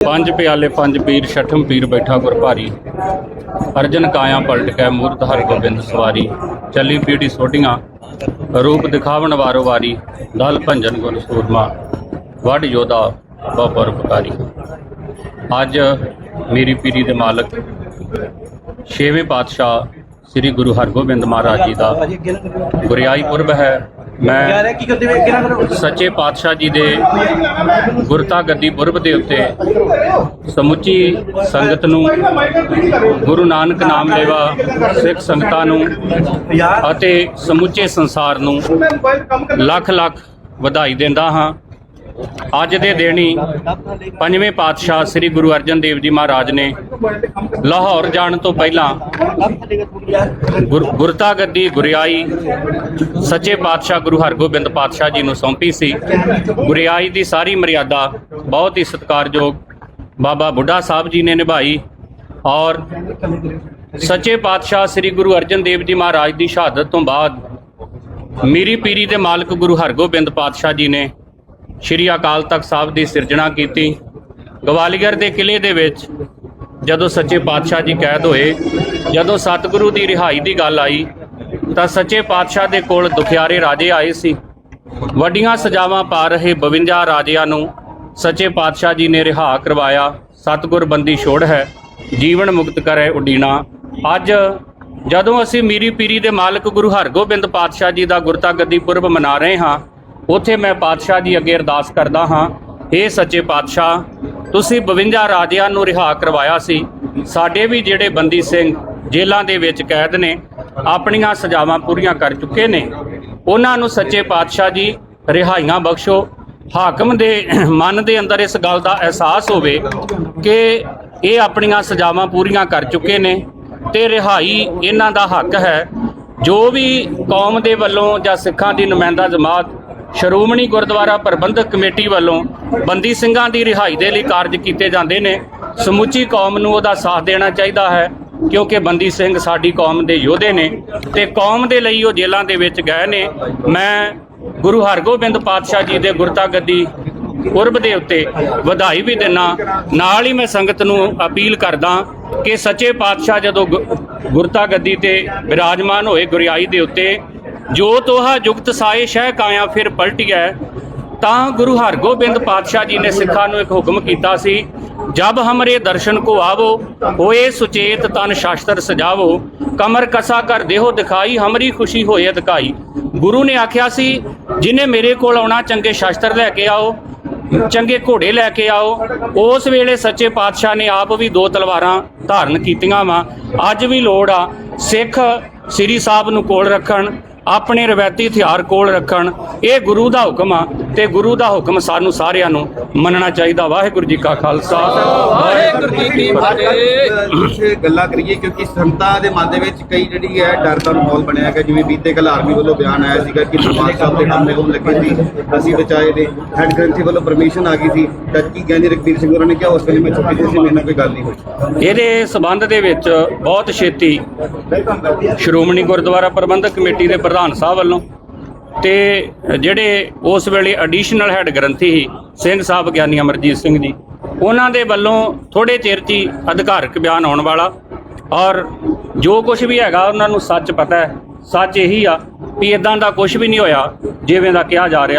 ਪੰਜ ਪਿਆਲੇ, ਪੰਜ ਪੀਰ, ਛਠਮ ਪੀਰ ਬੈਠਾ ਗੁਰਭਾਰੀ। ਅਰਜਨ ਕਾਇਆ ਪਲਟ ਕੇ ਮੂਰਤ ਹਰਿ ਗੋਬਿੰਦ ਸਵਾਰੀ। ਚੱਲੀ ਪੀੜੀ ਸੋਢੀਆਂ, ਰੂਪ ਦਿਖਾਵਣ ਵਾਰੋ ਵਾਰੀ। ਦਲ ਭੰਜਨ ਗੁਰ ਸੂਰਮਾ ਵੱਡ ਯੋਧਾ ਬਹੁ ਪਰਪਕਾਰੀ ਅੱਜ ਮੇਰੀ ਪੀਰੀ ਦੇ ਮਾਲਕ ਛੇਵੇਂ ਪਾਤਸ਼ਾਹ ਸ੍ਰੀ ਗੁਰੂ ਹਰਗੋਬਿੰਦ ਮਹਾਰਾਜ ਜੀ ਦਾ ਗੁਰਿਆਈ ਪੁਰਬ ਹੈ। ਮੈਂ ਸੱਚੇ ਪਾਤਸ਼ਾਹ ਜੀ ਦੇ ਗੁਰਤਾ ਗੱਦੀ ਪੁਰਬ ਦੇ ਉੱਤੇ ਸਮੁੱਚੀ ਸੰਗਤ ਨੂੰ ਗੁਰੂ ਨਾਨਕ ਨਾਮ ਲੈਵਾ ਸਿੱਖ ਸੰਗਤਾਂ ਨੂੰ ਅਤੇ ਸਮੁੱਚੇ ਸੰਸਾਰ ਨੂੰ ਲੱਖ ਲੱਖ ਵਧਾਈ ਦਿੰਦਾ ਹਾਂ। ਅੱਜ ਦੇ ਦਿਨੀ ਪੰਜਵੇਂ ਪਾਤਸ਼ਾਹ ਸ੍ਰੀ ਗੁਰੂ ਅਰਜਨ ਦੇਵ ਜੀ ਮਹਾਰਾਜ ਨੇ ਲਾਹੌਰ ਜਾਣ ਤੋਂ ਪਹਿਲਾਂ ਗੁਰ- ਗੁਰਤਾ ਗੱਦੀ ਗੁਰਿਆਈ ਸੱਚੇ ਪਾਤਸ਼ਾਹ ਗੁਰੂ ਹਰਗੋਬਿੰਦ ਪਾਤਸ਼ਾਹ ਜੀ ਨੂੰ ਸੌਂਪੀ ਸੀ। ਗੁਰਿਆਈ ਦੀ ਸਾਰੀ ਮਰਿਆਦਾ ਬਹੁਤ ਹੀ ਸਤਿਕਾਰਯੋਗ ਬਾਬਾ ਬੁੱਢਾ ਸਾਹਿਬ ਜੀ ਨੇ ਨਿਭਾਈ ਔਰ ਸੱਚੇ ਪਾਤਸ਼ਾਹ ਸ੍ਰੀ ਗੁਰੂ ਅਰਜਨ ਦੇਵ ਜੀ ਮਹਾਰਾਜ ਦੀ ਸ਼ਹਾਦਤ ਤੋਂ ਬਾਅਦ ਮੀਰੀ ਪੀਰੀ ਦੇ ਮਾਲਕ ਗੁਰੂ ਹਰਗੋਬਿੰਦ ਪਾਤਸ਼ਾਹ ਜੀ ਨੇ ਸ਼੍ਰੀ ਅਕਾਲ ਤਖਤ ਸਾਹਿਬ ਦੀ ਸਿਰਜਣਾ ਕੀਤੀ। ਗਵਾਲੀਅਰ ਦੇ ਕਿਲੇ ਦੇ ਵਿੱਚ ਜਦੋਂ ਸੱਚੇ ਪਾਤਸ਼ਾਹ ਜੀ ਕੈਦ ਹੋਏ, ਜਦੋਂ ਸਤਿਗੁਰੂ ਦੀ ਰਿਹਾਈ ਦੀ ਗੱਲ ਆਈ, ਤਾਂ ਸੱਚੇ ਪਾਤਸ਼ਾਹ ਦੇ ਕੋਲ ਦੁਖਿਆਰੇ ਰਾਜੇ ਆਏ ਸੀ। ਵੱਡੀਆਂ ਸਜ਼ਾਵਾਂ ਪਾ ਰਹੇ 52 ਰਾਜਿਆਂ ਨੂੰ ਸੱਚੇ ਪਾਤਸ਼ਾਹ ਜੀ ਨੇ ਰਿਹਾ ਕਰਵਾਇਆ। ਸਤਿਗੁਰ ਬੰਦੀ ਛੋੜ ਹੈ, ਜੀਵਨ ਮੁਕਤ ਕਰੇ ਉਡੀਣਾ। ਅੱਜ ਜਦੋਂ ਅਸੀਂ ਮੀਰੀ ਪੀਰੀ ਦੇ ਮਾਲਕ ਗੁਰੂ ਹਰਗੋਬਿੰਦ ਪਾਤਸ਼ਾਹ ਜੀ ਦਾ ਗੁਰਤਾ ਗੱਦੀ ਪੁਰਬ ਮਨਾ ਰਹੇ ਹਾਂ ਉੱਥੇ ਮੈਂ ਪਾਤਸ਼ਾਹ ਜੀ ਅੱਗੇ ਅਰਦਾਸ ਕਰਦਾ ਹਾਂ ਏ ਸੱਚੇ ਪਾਤਸ਼ਾਹ, ਤੁਸੀਂ 52 ਰਾਜਿਆਂ ਨੂੰ ਰਿਹਾ ਕਰਵਾਇਆ ਸੀ। ਸਾਡੇ ਵੀ ਜਿਹੜੇ ਬੰਦੀ ਸਿੰਘ ਜੇਲ੍ਹਾਂ ਦੇ ਵਿੱਚ ਕੈਦ ਨੇ, ਆਪਣੀਆਂ ਸਜ਼ਾਵਾਂ ਪੂਰੀਆਂ ਕਰ ਚੁੱਕੇ ਨੇ। ਉਹਨਾਂ ਨੂੰ ਸੱਚੇ ਪਾਤਸ਼ਾਹ ਜੀ ਰਿਹਾਈਆਂ ਬਖਸ਼ੋ। ਹਾਕਮ ਦੇ ਮਨ ਦੇ ਅੰਦਰ ਇਸ ਗੱਲ ਦਾ ਅਹਿਸਾਸ ਹੋਵੇ ਕਿ ਇਹ ਆਪਣੀਆਂ ਸਜ਼ਾਵਾਂ ਪੂਰੀਆਂ ਕਰ ਚੁੱਕੇ ਨੇ ਤੇ ਰਿਹਾਈ ਇਹਨਾਂ ਦਾ ਹੱਕ ਹੈ। ਜੋ ਵੀ ਕੌਮ ਦੇ ਵੱਲੋਂ ਜਾਂ ਸਿੱਖਾਂ ਦੀ ਨੁਮਾਇੰਦਾ ਜਮਾਤ ਸ਼੍ਰੋਮਣੀ ਗੁਰਦੁਆਰਾ ਪ੍ਰਬੰਧਕ ਕਮੇਟੀ ਵੱਲੋਂ ਬੰਦੀ ਸਿੰਘਾਂ ਦੀ ਰਿਹਾਈ ਦੇ ਲਈ ਕਾਰਜ ਕੀਤੇ ਜਾਂਦੇ ਨੇ। ਸਮੁੱਚੀ ਕੌਮ ਨੂੰ ਉਹਦਾ ਸਾਥ ਦੇਣਾ ਚਾਹੀਦਾ ਹੈ, ਕਿਉਂਕਿ ਬੰਦੀ ਸਿੰਘ ਸਾਡੀ ਕੌਮ ਦੇ ਯੋਧੇ ਨੇ ਤੇ ਕੌਮ ਦੇ ਲਈ ਉਹ ਜੇਲ੍ਹਾਂ ਦੇ ਵਿੱਚ ਗਏ ਨੇ। ਮੈਂ ਗੁਰੂ ਹਰਗੋਬਿੰਦ ਪਾਤਸ਼ਾਹ ਜੀ ਦੇ ਗੁਰਤਾ ਗੱਦੀ ਪੁਰਬ ਦੇ ਉੱਤੇ ਵਧਾਈ ਵੀ ਦਿੰਨਾ। ਨਾਲ ਹੀ ਮੈਂ ਸੰਗਤ ਨੂੰ ਅਪੀਲ ਕਰਦਾ ਕਿ ਸੱਚੇ ਪਾਤਸ਼ਾਹ ਜਦੋਂ ਗੁ- ਗੁਰਤਾ ਗੱਦੀ ਤੇ ਵਿਰਾਜਮਾਨ ਹੋਏ ਗੁਰਿਆਈ ਦੇ ਉੱਤੇ ਜੋ ਤੋਹਾ ਜੁਗਤ ਸਾਏ ਸ਼ਹਿ ਕਾਇਆ ਫਿਰ ਪਲਟਿਐ ਤਾਂ ਗੁਰੂ ਹਰਗੋਬਿੰਦ ਪਾਤਸ਼ਾਹ ਜੀ ਨੇ ਸਿੱਖਾਂ ਨੂੰ ਇੱਕ ਹੁਕਮ ਕੀਤਾ ਸੀ, ਜਬ ਹਮਰੇ ਦਰਸ਼ਨ ਕੋ ਆਵੋ, ਹੋਏ ਸੁਚੇਤ ਤਨ ਸ਼ਾਸਤਰ ਸਜਾਵੋ, ਕਮਰ ਕਸਾ ਕਰ ਦੇਹੋ ਦਿਖਾਈ, ਹਮਰੀ ਖੁਸ਼ੀ ਹੋਏ ਅਧਿਕਾਈ। ਗੁਰੂ ਨੇ ਆਖਿਆ ਸੀ, ਜਿਨੇ ਮੇਰੇ ਕੋਲ ਆਉਣਾ ਚੰਗੇ ਸ਼ਾਸਤਰ ਲੈ ਕੇ ਆਓ, ਚੰਗੇ ਘੋੜੇ ਲੈ ਕੇ ਆਓ, ਉਸ ਵੇਲੇ ਸੱਚੇ ਪਾਤਸ਼ਾਹ ਨੇ ਆਪ ਵੀ ਦੋ ਤਲਵਾਰਾਂ ਧਾਰਨ ਕੀਤੀਆਂ ਵਾ, ਅੱਜ ਵੀ ਲੋੜ ਆ, ਸਿੱਖ ਸ੍ਰੀ ਸਾਹਿਬ ਨੂੰ ਕੋਲ ਰੱਖਣ ਆਪਣੇ ਰਵਾਇਤੀ ਹਥਿਆਰ ਕੋਲ ਰੱਖਣ ਇਹ ਗੁਰੂ ਦਾ ਹੁਕਮ ਆ। ਤੇ ਗੁਰੂ ਦਾ ਹੁਕਮ ਸਾਨੂੰ ਸਾਰਿਆਂ ਨੂੰ ਮੰਨਣਾ ਚਾਹੀਦਾ। ਵਾਹਿਗੁਰੂ ਜੀ ਕਾ ਖਾਲਸਾ। ਵਾਹਿਗੁਰੂ ਜੀ ਕੀ ਫਤਿਹ। ਕੁਝ ਗੱਲਾਂ ਕਰੀਏ ਕਿਉਂਕਿ ਸੰਤਾਂ ਦੇ ਮਨ ਦੇ ਵਿੱਚ ਕਈ ਜਿਹੜੀ ਹੈ ਡਰ ਦਾ ਮਾਹੌਲ ਬਣਿਆ ਹੈਗਾ। ਜਿਵੇਂ ਬੀਤੇ ਕੱਲ ਆਰਮੀ ਵੱਲੋਂ ਬਿਆਨ ਆਇਆ ਸੀਗਾ ਕਿ ਦਰਬਾਰ ਸਾਹਿਬ ਦੇ ਹਮਲੇ ਹੋਣ ਲੱਗੇ ਸੀ। ਅਸੀਂ ਬਚਾਏ ਨੇ। ਹੈਡ ਗ੍ਰੰਥੀ ਵੱਲੋਂ ਪਰਮਿਸ਼ਨ ਆ ਗਈ ਸੀ। ਤਾਂ ਕੀ ਕਹਿੰਦੇ ਰਘਬੀਰ ਸਿੰਘ ਹੋਰਾਂ ਨੇ ਕਿਹਾ ਉਸ ਵੇਲੇ ਮੈਂ ਛੁੱਟੀ ਤੇ ਸੀ ਮੇਰੇ ਨਾਲ ਕੋਈ ਗੱਲ ਨਹੀਂ ਹੋਈ। ਇਹਦੇ ਸਬੰਧ ਦੇ ਵਿੱਚ ਬਹੁਤ ਛੇਤੀ ਸ਼੍ਰੋਮਣੀ ਗੁਰਦੁਆਰਾ ਪ੍ਰਬੰਧਕ ਕਮੇਟੀ ਦੇ ਪ੍ਰਧਾਨ ਸਾਹਿਬ ਵੱਲੋਂ ਤੇ ਜਿਹੜੇ ਉਸ ਵੇਲੇ ਐਡੀਸ਼ਨਲ ਹੈੱਡ ਗ੍ਰੰਥੀ ਸੀ, ਸਿੰਘ ਸਾਹਿਬ ਗਿਆਨੀ ਅਮਰਜੀਤ ਸਿੰਘ ਜੀ, ਉਹਨਾਂ ਦੇ ਵੱਲੋਂ ਥੋੜੇ ਚਿਰ 'ਚ ਹੀ ਅਧਿਕਾਰਕ ਬਿਆਨ ਆਉਣ ਵਾਲਾ ਔਰ ਜੋ ਕੁਝ ਵੀ ਹੈਗਾ ਉਹਨਾਂ ਨੂੰ ਸੱਚ ਪਤਾ ਹੈ, ਸੱਚ ਇਹੀ ਆ ਵੀ ਇਦਾਂ ਦਾ ਕੁਝ ਵੀ ਨਹੀਂ ਹੋਇਆ, ਜਿਵੇਂ ਦਾ ਕਿਹਾ ਜਾ ਰਿਹਾ।